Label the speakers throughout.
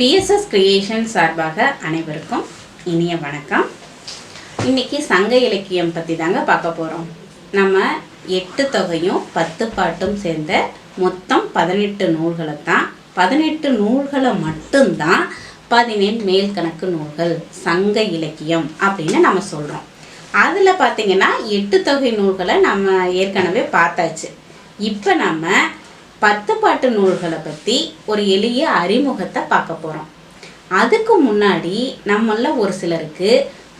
Speaker 1: BSS creation சார்பாக அனைவருக்கும் இனிய வணக்கம். இன்றைக்கி சங்க இலக்கியம் பற்றி தாங்க பார்க்க போகிறோம் நம்ம எட்டு தொகையும் பத்து பாட்டும் சேர்ந்த மொத்தம் பதினெட்டு நூல்களை தான் பதினெட்டு நூல்களை மட்டும்தான் பதினேழு மேல் கணக்கு நூல்கள் சங்க இலக்கியம் அப்படின்னு நம்ம சொல்கிறோம் அதில் பார்த்திங்கன்னா எட்டு தொகை நூல்களை நம்ம ஏற்கனவே பார்த்தாச்சு. இப்போ நம்ம பத்து பாட்டு நூல்களை பற்றி ஒரு எளிய அறிமுகத்தை பார்க்க போகிறோம் அதுக்கு முன்னாடி நம்மள ஒரு சிலருக்கு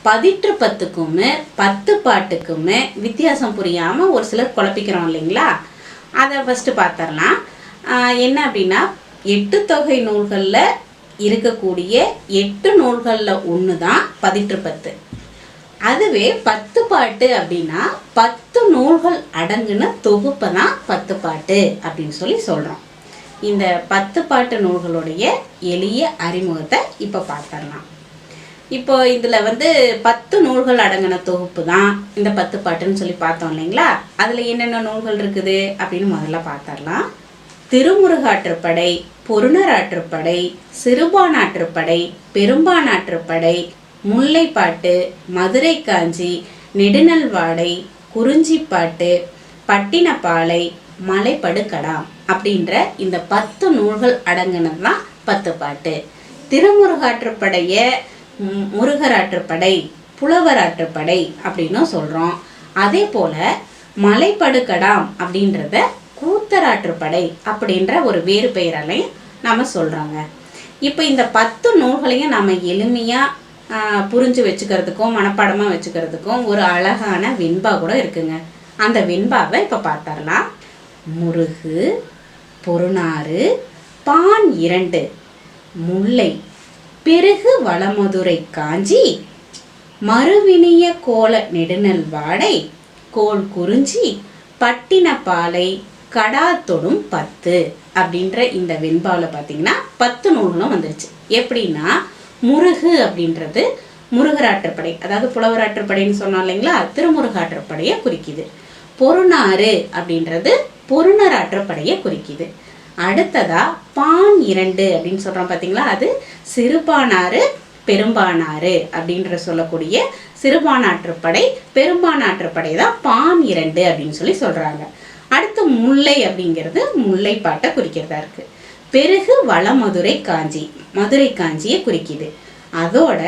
Speaker 1: பதிற்று பத்துக்குமே பத்து பாட்டுக்குமே வித்தியாசம் புரியாமல் ஒரு சிலர் குழப்பிக்கிறோம் இல்லைங்களா? அதை ஃபஸ்ட்டு பார்த்துடலாம். என்ன அப்படின்னா எட்டு தொகை நூல்களில் இருக்கக்கூடிய எட்டு நூல்களில் ஒன்று தான் பதிற்று பத்து. அதுவே பத்து பாட்டு அப்படின்னா பத்து நூல்கள் அடங்குன தொகுப்பை தான் பத்து பாட்டு அப்படின்னு சொல்லி சொல்கிறோம் இந்த பத்து பாட்டு நூல்களுடைய எளிய அறிமுகத்தை இப்போ பார்த்துடலாம். இப்போ இதில் வந்து பத்து நூல்கள் அடங்கின தொகுப்பு தான் இந்த பத்து பாட்டுன்னு சொல்லி பார்த்தோம் இல்லைங்களா? அதில் என்னென்ன நூல்கள் இருக்குது அப்படின்னு முதல்ல பார்த்துடலாம். திருமுருகாற்றுப்படை பொருணராற்றுப்படை சிறுபானாற்றுப்படை பெரும்பானாற்றுப்படை முல்லைப்பாட்டு மதுரை காஞ்சி நெடுநல்வாடை குறிஞ்சிப்பாட்டு பட்டினப்பாலை மலைப்படுக்கடாம் அப்படின்ற இந்த பத்து நூல்கள் அடங்கினது தான் பத்து பாட்டு. திருமுருகாற்றுப்படைய முருகராற்றுப்படை புலவராற்றுப்படை அப்படின்னும் சொல்கிறோம் அதே போல் மலைப்படுக்கடாம் அப்படின்றத கூத்தராற்றுப்படை அப்படின்ற ஒரு வேறு பெயராலையும் நம்ம சொல்கிறோங்க இப்போ இந்த பத்து நூல்களையும் நம்ம எளிமையாக புரிஞ்சு வச்சுக்கிறதுக்கும் மனப்பாடமாக வச்சுக்கிறதுக்கும் ஒரு அழகான வெண்பா கூட இருக்குங்க. அந்த வெண்பாவை இப்போ பார்த்தரலாம் முருகு பொருணாறு பான் இரண்டு முல்லை பெருகு வளமதுரை காஞ்சி மறுவினிய கோல நெடுநல் வாடை கோல் குறிஞ்சி பட்டினப்பாலை கடாத்தொடும் பத்து அப்படின்ற இந்த வெண்பாவில் பார்த்தீங்கன்னா பத்து நூல்களும் வந்துருச்சு. எப்படின்னா முருகு அப்படின்றது முருகராற்றுப்படை அதாவது புலவராற்றுப்படைன்னு சொன்னோம் இல்லைங்களா? திருமுருகாற்றுப்படையை குறிக்குது. பொருணாறு அப்படின்றது பொருணராற்றுப்படையை குறிக்குது. அடுத்ததா பான் இரண்டு அப்படின்னு சொல்கிறோம் பார்த்தீங்களா அது சிறுபானாறு பெரும்பானாறு அப்படின்ற சொல்லக்கூடிய சிறுபானாற்றுப்படை பெரும்பானாற்றுப்படை தான் பான் இரண்டு அப்படின்னு சொல்லி சொல்கிறாங்க அடுத்து முல்லை அப்படிங்கிறது முல்லைப்பாட்டை குறிக்கிறதா இருக்குது பெருகு வளமதுரை காஞ்சி. மதுரை காஞ்சியை குறிக்குது. அதோட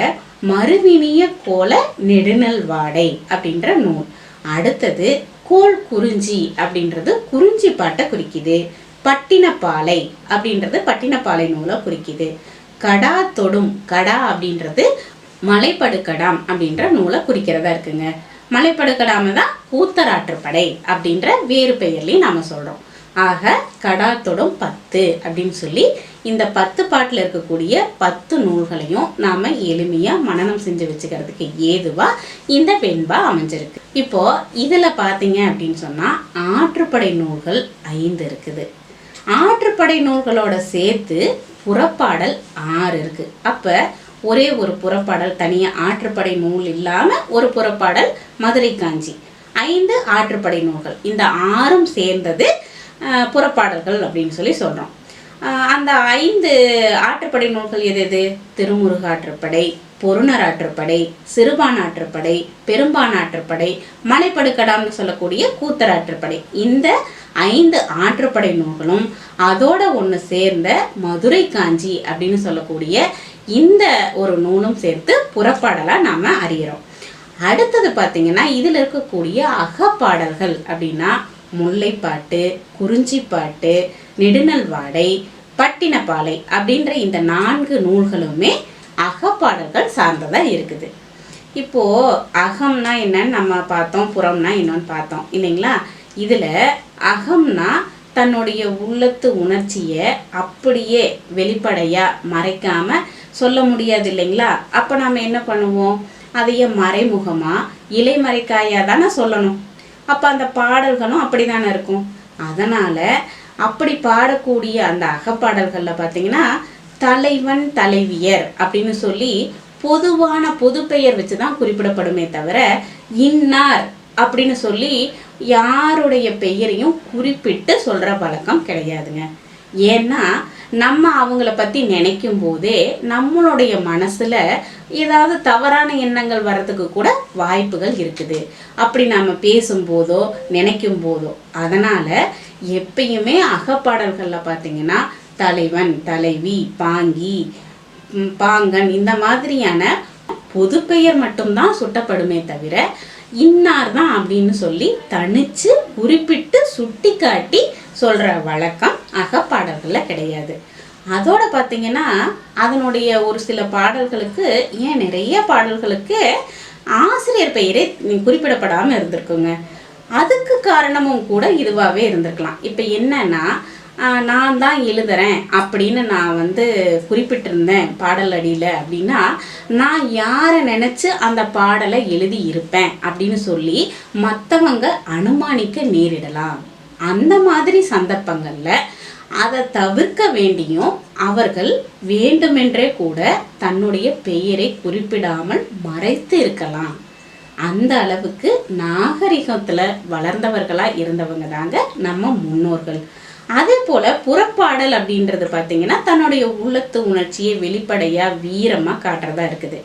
Speaker 1: மறுவினிய கோல நெடுநல் வாடை அப்படின்ற நூல். அடுத்தது கோல் குறிஞ்சி அப்படின்றது குறிஞ்சி பாட்டை குறிக்குது. பட்டினப்பாலை அப்படின்றது பட்டினப்பாலை நூலை குறிக்குது. கடா தொடும் கடா அப்படின்றது மலைப்படுக்கடாம் அப்படின்ற நூலை குறிக்கிறதா இருக்குங்க. மலைப்படுக்கடாம தான் கூத்தராற்றுப்படை அப்படின்ற வேறு பெயர்லையும் நாம சொல்றோம். ஆக கடா தொடும் பத்து அப்படின்னு சொல்லி இந்த பத்து பாட்டில் இருக்கக்கூடிய பத்து நூல்களையும் நாம் எளிமையாக மனநம் செஞ்சு வச்சுக்கிறதுக்கு ஏதுவாக இந்த வெண்பா அமைஞ்சிருக்கு. இப்போது இதில் பார்த்தீங்க அப்படின்னு சொன்னால் ஆற்றுப்படை நூல்கள் ஐந்து இருக்குது. ஆற்றுப்படை நூல்களோட சேர்த்து புறப்பாடல் ஆறு இருக்குது அப்போ ஒரே ஒரு புறப்பாடல் தனியாக ஆற்றுப்படை நூல் இல்லாமல் ஒரு புறப்பாடல் மதுரை காஞ்சி. ஐந்து ஆற்றுப்படை நூல்கள். இந்த ஆறும் சேர்ந்தது புறப்பாடல்கள் அப்படின்னு சொல்லி சொல்றோம். அஹ், அந்த ஐந்து ஆற்றுப்படை நூல்கள் எது எது? திருமுருகா ஆற்றுப்படை பொருனர் ஆற்றுப்படை சிறுபான் ஆற்றுப்படை பெரும்பான் ஆற்றுப்படை மலைப்படுக்கடாம்னு சொல்லக்கூடிய கூத்தர் ஆற்றுப்படை. இந்த ஐந்து ஆற்றுப்படை நூல்களும் அதோட ஒன்று சேர்ந்த மதுரை காஞ்சி அப்படின்னு சொல்லக்கூடிய இந்த ஒரு நூலும் சேர்த்து புறப்பாடலாக நாம் அறிகிறோம் அடுத்தது பார்த்தீங்கன்னா இதில் இருக்கக்கூடிய அகப்பாடல்கள் அப்படின்னா முல்லைப்பாட்டு குறிஞ்சிப்பாட்டு நெடுநல்வாடை பட்டினப்பாலை அப்படின்ற இந்த நான்கு நூல்களுமே அகப்பாடல்கள் சார்ந்ததாக இருக்குது. இப்போது அகம்னா என்னன்னு நம்ம பார்த்தோம் புறம்னா என்னன்னு பார்த்தோம் இல்லைங்களா? இதில் அகம்னா தன்னுடைய உள்ளத்து உணர்ச்சியை அப்படியே வெளிப்படையாக மறைக்காமல் சொல்ல முடியாது இல்லைங்களா? அப்போ நாம் என்ன பண்ணுவோம்? அதைய மறைமுகமாக இலைமறைக்காயாக தானே சொல்லணும். அப்போ அந்த பாடல்களும் அப்படிதானே இருக்கும். அதனால் அப்படி பாடக்கூடிய அந்த அகப்பாடல்களில் பார்த்தீங்கன்னா தலைவன் தலைவியர் அப்படின்னு சொல்லி பொதுவான பொது பெயர் வச்சு தான் குறிப்பிடப்படுமே தவிர இன்னார் அப்படின்னு சொல்லி யாருடைய பெயரையும் குறிப்பிட்டு சொல்கிற பழக்கம் கிடையாதுங்க. ஏன்னா நம்ம அவங்கள பற்றி நினைக்கும் போதே நம்மளுடைய மனசில் ஏதாவது தவறான எண்ணங்கள் வர்றதுக்கு கூட வாய்ப்புகள் இருக்குது. அப்படி நாம் பேசும்போதோ நினைக்கும் போதோ அதனால் எப்பயுமே அகப்பாடல்களில் பார்த்தீங்கன்னா தலைவன் தலைவி பாங்கி பாங்கன் இந்த மாதிரியான பொது பெயர் மட்டும்தான் சுட்டப்படுமே தவிர இன்னார் தான் அப்படின்னு சொல்லி தனிச்சு குறிப்பிட்டு சுட்டி காட்டி சொல்கிற வழக்கம் அகப்பாடல்களில் கிடையாது. அதோட பார்த்தீங்கன்னா அதனுடைய ஒரு சில பாடல்களுக்கு ஏன் நிறைய பாடல்களுக்கு ஆசிரியர் பெயரே குறிப்பிடப்படாமல் இருந்திருக்குங்க. அதுக்கு காரணமும் கூட இதுவாகவே இருந்திருக்கலாம். இப்போ என்னன்னா நான் தான் எழுதுறேன் அப்படின்னு நான் வந்து குறிப்பிட்டிருந்தேன் பாடல் அடியில் அப்படின்னா நான் யாரை நினச்சி அந்த பாடலை எழுதி இருப்பேன் அப்படின்னு சொல்லி மற்றவங்க அனுமானிக்க நேரிடலாம். அந்த மாதிரி சந்தர்ப்பங்களில் அதை தவிர்க்க வேண்டியும் அவர்கள் வேண்டுமென்றே கூட தன்னுடைய பெயரை குறிப்பிடாமல் மறைத்து இருக்கலாம். அந்த அளவுக்கு நாகரிகத்தில் வளர்ந்தவர்களாக இருந்தவங்க தாங்க நம்ம முன்னோர்கள். அதே போல் புறப்பாடல் அப்படின்றது பார்த்தீங்கன்னா தன்னுடைய உள்ளத்து உணர்ச்சியை வெளிப்படையாக வீரமாக காட்டுறதா இருக்குது.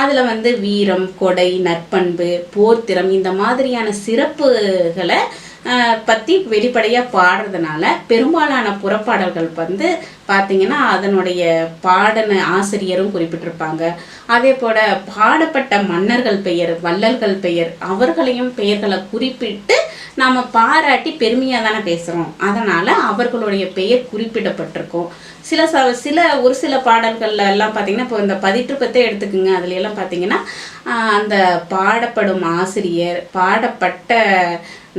Speaker 1: அதில் வந்து வீரம் கொடை நற்பண்பு போர்த்திறம் இந்த மாதிரியான சிறப்புகளை பற்றி வெளிப்படையாக பாடுறதுனால பெரும்பாலான புறப்பாடல்கள் வந்து பார்த்தீங்கன்னா அதனுடைய பாடன ஆசிரியரும் குறிப்பிட்டிருப்பாங்க. அதே போல பாடப்பட்ட மன்னர்கள் பெயர் வள்ளல்கள் பெயர் அவர்களையும் பெயர்களை குறிப்பிட்டு நாம் பாராட்டி பெருமையாக தானே பேசுகிறோம் அதனால் அவர்களுடைய பெயர் குறிப்பிடப்பட்டிருக்கும். சில ச சில ஒரு சில பாடல்கள்ல எல்லாம் பார்த்தீங்கன்னா இப்போ இந்த பதிற்றுப்பத்தை எடுத்துக்குங்க. அதுல எல்லாம் பார்த்தீங்கன்னா அந்த பாடப்படும் ஆசிரியர் பாடப்பட்ட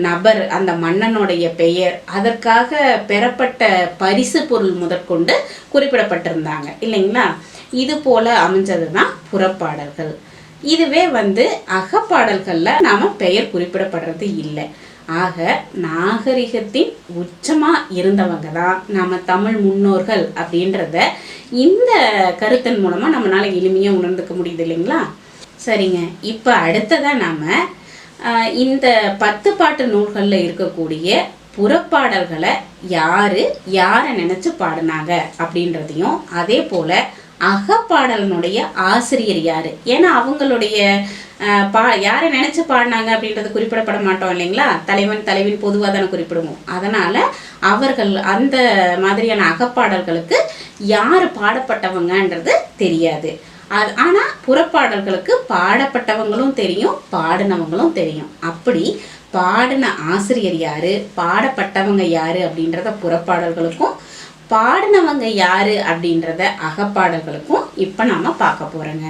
Speaker 1: நபர் அந்த மன்னனுடைய பெயர் அதற்காக பெறப்பட்ட பரிசு பொருள் முதற்கொண்டு குறிப்பிடப்பட்டிருந்தாங்க. இல்லைங்களா? இது போல அமைஞ்சது தான் புறப்பாடல்கள். இதுவே வந்து அகப்பாடல்களில் நாம் பெயர் குறிப்பிடப்படுறது இல்லை. ஆக நாகரிகத்தின் உச்சமாக இருந்தவங்க தான் நம்ம தமிழ் முன்னோர்கள் அப்படின்றத இந்த கருத்தின் மூலமாக நம்மளால எளிமையாக உணர்ந்துக்க முடியுது இல்லைங்களா? சரிங்க. இப்போ அடுத்ததாக நாம் இந்த பத்து பாட்டு நூல்களில் இருக்கக்கூடிய புறப்பாடல்களை யாரு யாரை நினைச்சு பாடினாங்க அப்படின்றதையும் அதே போல அகப்பாடலனுடைய ஆசிரியர் யாரு? ஏன்னா அவங்களுடைய பா யாரை நினச்சி பாடினாங்க அப்படின்றது குறிப்பிடப்பட மாட்டோம் இல்லைங்களா? தலைவன் தலைவின் பொதுவாக தானே குறிப்பிடுவோம். அதனால் அவர்கள் அந்த மாதிரியான அகப்பாடல்களுக்கு யார் பாடப்பட்டவங்கன்றது தெரியாது. அது ஆனால் புறப்பாடல்களுக்கு பாடப்பட்டவங்களும் தெரியும் பாடினவங்களும் தெரியும். அப்படி பாடின ஆசிரியர் யார் பாடப்பட்டவங்க யார் அப்படின்றத புறப்பாடல்களுக்கும் பாடினவங்க யார் அப்படின்றத அகப்பாடல்களுக்கும் இப்போ நாம் பார்க்க போகிறோங்க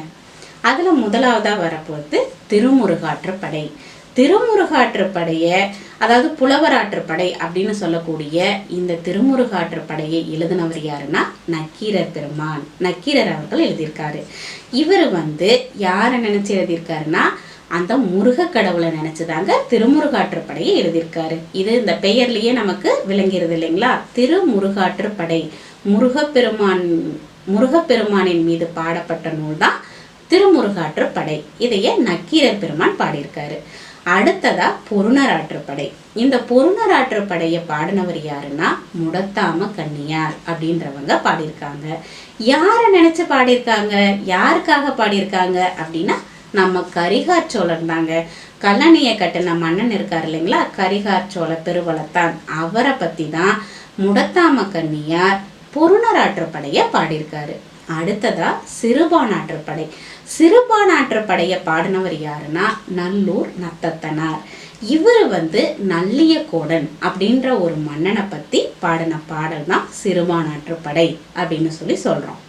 Speaker 1: அதில் முதலாவதாக வரப்போகிறது திருமுருகாற்றுப்படை. திருமுருகாற்றுப்படையை அதாவது புலவராற்றுப்படை அப்படின்னு சொல்லக்கூடிய இந்த திருமுருகாற்றுப்படையை எழுதினவர் யாருன்னா நக்கீரர் பெருமான். நக்கீரர் அவர்கள் எழுதியிருக்காரு. இவர் வந்து யாரை நினச்சி எழுதியிருக்காருன்னா அந்த முருக கடவுளை நினைச்சுதாங்க திருமுருகாற்றுப்படையை எழுதியிருக்காரு. இது இந்த பெயர்லயே நமக்கு விளங்கிறது இல்லைங்களா? திருமுருகாற்றுப்படை. முருகப்பெருமான் முருகப்பெருமானின் மீது பாடப்பட்ட நூல் தான் திருமுருகாற்றுப்படை இதையே நக்கீரர் பெருமான் பாடியிருக்காரு. அடுத்ததா பொருணராற்றுப்படை இந்த பொருணராற்றுப்படையை பாடினவர் யாருன்னா முடத்தாம கன்னியார் அப்படின்றவங்க பாடியிருக்காங்க. யாரை நினைச்சு பாடியிருக்காங்க? யாருக்காக பாடியிருக்காங்க அப்படின்னா நம்ம கரிகார் சோழன் தாங்க. கல்லணையை கட்டின மன்னன் இருக்கார் இல்லைங்களா? கரிகார் சோழ பெருவளத்தான் அவரை பத்தி தான் முடத்தாம கன்னியார் பொருணராற்றுப்படையை பாடியிருக்காரு. அடுத்ததா சிறுபான் ஆற்றுப்படை சிறுபானாற்றுப்படையை பாடினவர் யாருன்னா நல்லூர் நத்தத்தனார். இவர் வந்து நல்லியக்கோடன் அப்படின்ற ஒரு மன்னனை பத்தி பாடின பாடல் தான் சிறுபானாற்றுப்படை அப்படின்னு சொல்லி சொல்றோம்.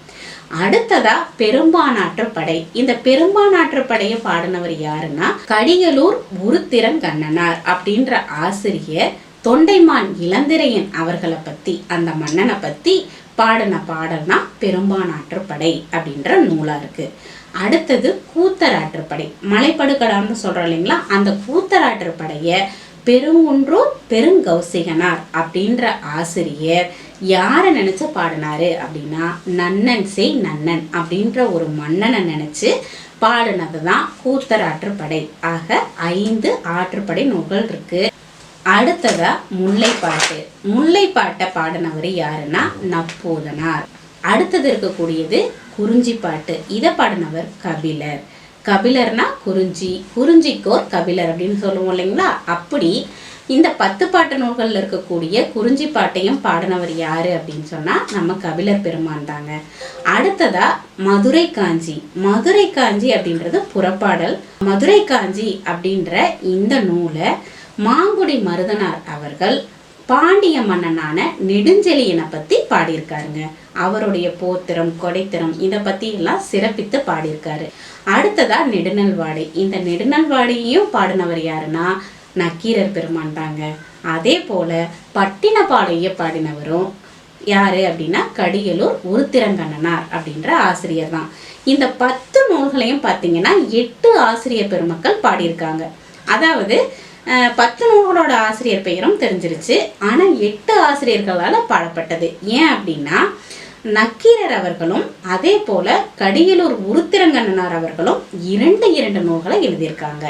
Speaker 1: அடுத்ததா பெரும்பானாற்றுப்படை இந்த பெரும்பானாற்றுப்படையை பாடினவர் யாருன்னா கடியலூர் உருத்திரங்கண்ணனார் அப்படின்ற ஆசிரியர் தொண்டைமான் இளந்திரையன் அவர்களை பத்தி அந்த மன்னனை பத்தி பாடின பாடல் தான் பெரும்பானாற்றுப்படை அப்படின்ற நூலா இருக்கு. அடுத்தது கூத்தராற்றுப்படை மலைப்படுகடான்னு சொல்கிறோம் இல்லைங்களா? அந்த கூத்தராற்றுப்படைய பெருங்குன்றூர் பெருங்கௌசிகனார் அப்படின்ற ஆசிரியர் யாரை நினச்சி பாடினாரு அப்படின்னா நன்னன் செய் நன்னன் அப்படின்ற ஒரு மன்னனை நினச்சி பாடினது தான் கூத்தராற்றுப்படை ஆக ஐந்து ஆற்றுப்படை நூல்கள் இருக்கு. அடுத்ததா முல்லைப்பாட்டு. முல்லைப்பாட்டை பாடினவர் யாருன்னா நப்பூதனார். அடுத்தது இருக்கக்கூடியது குறிஞ்சி பாட்டு. இதை பாடினவர் கபிலர். கபிலர்னா குறிஞ்சி. குறிஞ்சிக்கோர் கபிலர் அப்படின்னு சொல்லுவோம் இல்லைங்களா? அப்படி இந்த பத்து பாட்டு நூல்களில் இருக்கக்கூடிய குறிஞ்சி பாட்டையும் பாடினவர் யாரு அப்படின்னு சொன்னா நம்ம கபிலர் பெருமான் தாங்க. அடுத்ததா மதுரை காஞ்சி. மதுரை காஞ்சி அப்படின்றது புறப்பாடல். மதுரை காஞ்சி அப்படின்ற இந்த நூலை மாங்குடி மருதனார் அவர்கள் பாண்டிய மன்னனான நெடுஞ்செழியனை பத்தி பாடியிருக்காருங்க. அவருடைய போத்திரம் கொடைத்திறம் இதை பத்தி எல்லாம் சிறப்பித்து பாடியிருக்காரு. அடுத்ததா நெடுநல்வாடை. இந்த நெடுநல்வாடையையும் பாடினவர் யாருன்னா நக்கீரர் பெருமான் தாங்க. அதே போல பட்டினப்பாளைய பாடினவரும் யாரு அப்படின்னா கடியலூர் உருத்திரங்கண்ணனார் அப்படின்ற ஆசிரியர் தான். இந்த பத்து நூல்களையும் பார்த்தீங்கன்னா எட்டு ஆசிரியர் பெருமக்கள் பாடியிருக்காங்க. அதாவது பத்து நூல்களோட ஆசிரியர் பெயரும் தெரிஞ்சிருச்சு. ஆனால் எட்டு ஆசிரியர்களால் பாடப்பட்டது. ஏன் அப்படின்னா நக்கீரர் அவர்களும் அதே போல கடியலூர் உருத்திரங்கண்ணனார் அவர்களும் இரண்டு இரண்டு நூல்களை எழுதியிருக்காங்க.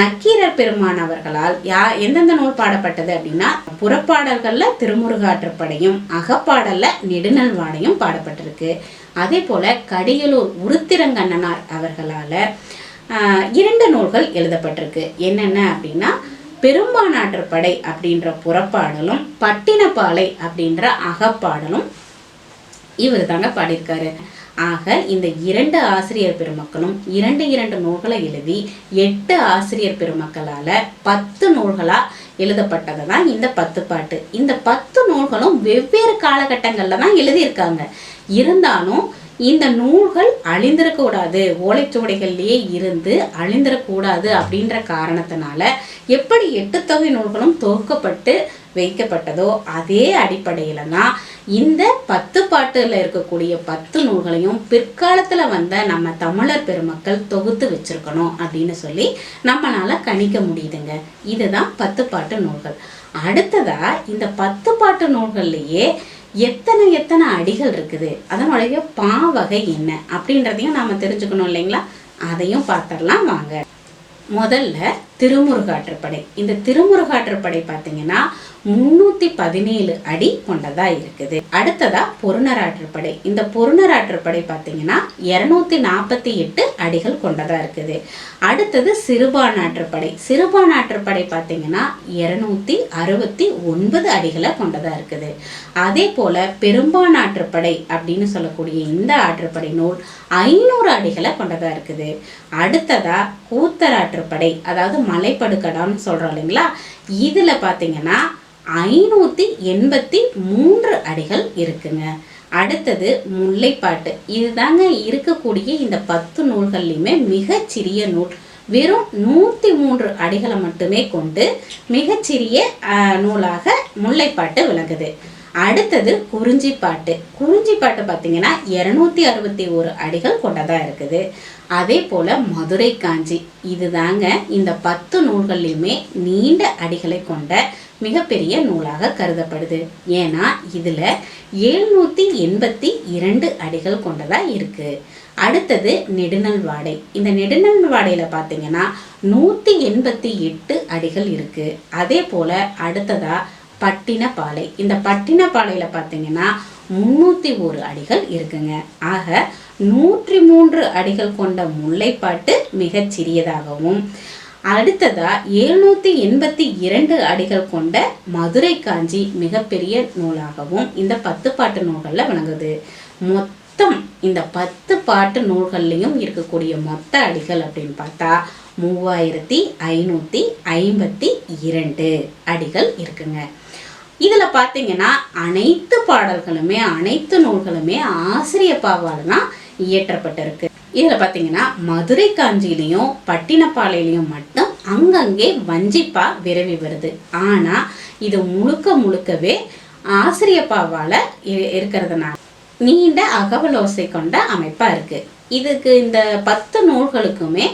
Speaker 1: நக்கீரர் பெருமான் அவர்களால் யா எந்தெந்த நூல் பாடப்பட்டது அப்படின்னா புறப்பாடல்கள்ல திருமுருகாற்றுப்படையும் அகப்பாடல்ல நெடுநல்வாடையும் பாடப்பட்டிருக்கு. அதே போல கடியலூர் உருத்திரங்கண்ணனார் அவர்களால இரண்டு நூல்கள் எழுதப்பட்டிருக்கு. என்னென்ன அப்படின்னா பெரும்பானாற்றுப்படை அப்படின்ற புறப்பாடலும் பட்டினப்பாலை அப்படின்ற அகப்பாடலும் இவர் தாங்க பாடியிருக்காரு. ஆக இந்த இரண்டு ஆசிரியர் பெருமக்களும் இரண்டு இரண்டு நூல்களை எழுதி எட்டு ஆசிரியர் பெருமக்களால் பத்து நூல்களாக எழுதப்பட்டது தான் இந்த பத்து பாட்டு. இந்த பத்து நூல்களும் வெவ்வேறு காலகட்டங்களில் தான் எழுதியிருக்காங்க. இருந்தாலும் இந்த நூல்கள் அழிந்திடக்கூடாது ஓலைச்சுவடிகள்லேயே இருந்து அழிந்திடக்கூடாது அப்படின்ற காரணத்தினால எப்படி எட்டு தொகை நூல்களும் தொகுக்கப்பட்டு வைக்கப்பட்டதோ அதே அடிப்படையில் தான் இந்த பத்து பாட்டில் இருக்கக்கூடிய பத்து நூல்களையும் பிற்காலத்தில் வந்த நம்ம தமிழர் பெருமக்கள் தொகுத்து வச்சிருக்கணும் அப்படின்னு சொல்லி நம்மளால கணிக்க முடியுதுங்க. இதுதான் பத்து பாட்டு நூல்கள். அடுத்ததா இந்த பத்து பாட்டு நூல்கள்லேயே எத்தனை எத்தனை அடிகள் இருக்குது? அதனுடைய பாவகை என்ன? அப்படின்றதையும் நாம தெரிஞ்சுக்கணும் இல்லைங்களா? அதையும் பார்த்துடலாம் வாங்க. முதல்ல திருமுருகாற்றுப்படை. இந்த திருமுருகாற்றுப்படை பார்த்தீங்கன்னா முன்னூத்தி பதினேழு அடி கொண்டதா இருக்குது. அடுத்ததா பொருணராற்றுப்படை. இந்த பொருணராற்றுப்படை பார்த்தீங்கன்னா இருநூத்தி நாற்பத்தி எட்டு அடிகள் கொண்டதா இருக்குது. அடுத்தது சிறுபானாற்றுப்படை. சிறுபானாற்றுப்படை பார்த்தீங்கன்னா இருநூத்தி அறுபத்தி ஒன்பது அடிகளை கொண்டதா இருக்குது. அதே போல பெரும்பானாற்றுப்படை அப்படின்னு சொல்லக்கூடிய இந்த ஆற்றுப்படை நூல் ஐநூறு அடிகளை கொண்டதா இருக்குது. அடுத்ததா கூத்தராற்றுப்படை. அதாவது மலைப்படுக்கடான்னு சொல்கிறோம் இல்லைங்களா? இதில் பார்த்தீங்கன்னா ஐநூற்றி எண்பத்தி மூன்று அடிகள் இருக்குங்க. அடுத்தது முல்லைப்பாட்டு. இதுதாங்க இருக்கக்கூடிய இந்த பத்து நூல்கள்லையுமே மிகச்சிறிய நூல். வெறும் நூற்றி மூன்று அடிகளை மட்டுமே கொண்டு மிகச்சிறிய நூலாக முல்லைப்பாட்டு விளங்குது. அடுத்தது குறிஞ்சிப்பாட்டு. குறிஞ்சிப்பாட்டு பார்த்தீங்கன்னா இரநூத்தி அறுபத்தி ஒரு அடிகள் கொண்டதாக இருக்குது. அதே போல் மதுரை காஞ்சி. இதுதாங்க இந்த பத்து நூல்கள்லையுமே நீண்ட அடிகளை கொண்ட மிகப்பெரிய நூலாக கருதப்படுது. ஏன்னா இதில் எழுநூற்றி எண்பத்தி இரண்டு அடிகள் கொண்டதாக இருக்குது அடுத்தது நெடுநல் வாடை. இந்த நெடுநல் வாடையில் பார்த்தீங்கன்னா நூற்றி எண்பத்தி எட்டு அடிகள் இருக்குது அதே போல் அடுத்ததாக பட்டினப்பாலை. இந்த பட்டினப்பாலையில் பார்த்தீங்கன்னா முன்னூற்றி ஒரு அடிகள் இருக்குங்க. ஆக நூற்றி மூன்று அடிகள் கொண்ட முல்லைப்பாட்டு மிகச் சிறியதாகவும் அடுத்ததா எழுநூத்தி எண்பத்தி இரண்டு அடிகள் கொண்ட மதுரை காஞ்சி மிகப்பெரிய நூலாகவும் இந்த பத்து பாட்டு நூல்களில் விளங்குது. மொத்தம் இந்த பத்து பாட்டு நூல்கள்லையும் இருக்கக்கூடிய மொத்த அடிகள் அப்படின்னு பார்த்தா மூவாயிரத்தி ஐநூத்தி ஐம்பத்தி இரண்டு அடிகள் இருக்குங்க. இதுல பார்த்தீங்கன்னா அனைத்து பாடல்களுமே அனைத்து நூல்களுமே ஆசிரியப்பாவால் தான் இயற்றப்பட்டிருக்கு. இதுல பார்த்தீங்கன்னா மதுரை காஞ்சியிலையும் பட்டினப்பாளையிலையும் மட்டும் அங்கங்கே வஞ்சிப்பா விரவி வருது. ஆனா இது முழுக்க முழுக்கவே ஆசிரியப்பாவால இ- இருக்கிறதுனால நீண்ட அகவலோசை கொண்ட அமைப்பா இருக்கு. இதுக்கு இந்த பத்து நூல்களுக்குமே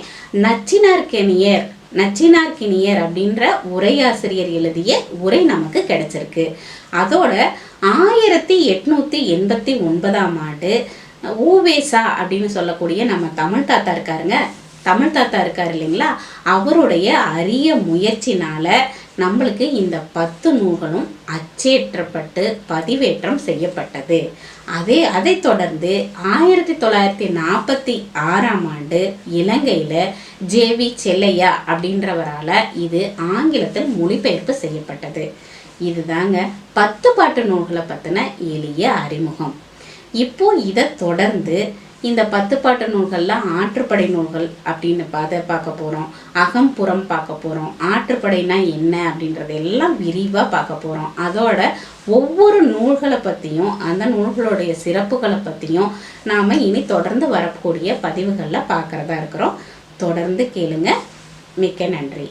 Speaker 1: நச்சினார்கெனியர் நச்சினார்கினியர் அப்படின்ற உரையாசிரியர் எழுதிய உரை நமக்கு கிடைச்சிருக்கு. அதோட ஆயிரத்தி எட்நூத்தி எண்பத்தி ஒன்பதாம் ஆண்டு ஊவேசா அப்படின்னு சொல்லக்கூடிய நம்ம தமிழ் தாத்தா இருக்காருங்க தமிழ் தாத்தா இருக்கார் இல்லைங்களா? அவருடைய அரிய முயற்சினால நம்மளுக்கு இந்த பத்து நூல்களும் அச்சேற்றப்பட்டு பதிவேற்றம் செய்யப்பட்டது. அதே அதைத் தொடர்ந்து ஆயிரத்தி தொள்ளாயிரத்தி நாற்பத்தி ஆறாம் ஆண்டு இலங்கையில் ஜேவி செல்லையா அப்படின்றவரால் இது ஆங்கிலத்தில் மொழிபெயர்ப்பு செய்யப்பட்டது. இதுதாங்க பத்து பாட்டு நூல்களை பற்றின எளிய அறிமுகம். இப்போ இதை தொடர்ந்து இந்த பத்து பாட்டு நூல்களில் ஆற்றுப்படை நூல்கள் அப்படின்னு அதை பார்க்க போகிறோம் அகம்புறம் பார்க்க போகிறோம் ஆற்றுப்படைனா என்ன அப்படின்றத எல்லாம் விரிவாக பார்க்க போகிறோம் அதோட ஒவ்வொரு நூல்களை பற்றியும் அந்த நூல்களுடைய சிறப்புகளை பற்றியும் நாம் இனி தொடர்ந்து வரக்கூடிய பதிவுகளில் பார்க்குறதா இருக்கிறோம். தொடர்ந்து கேளுங்க. மிக்க நன்றி.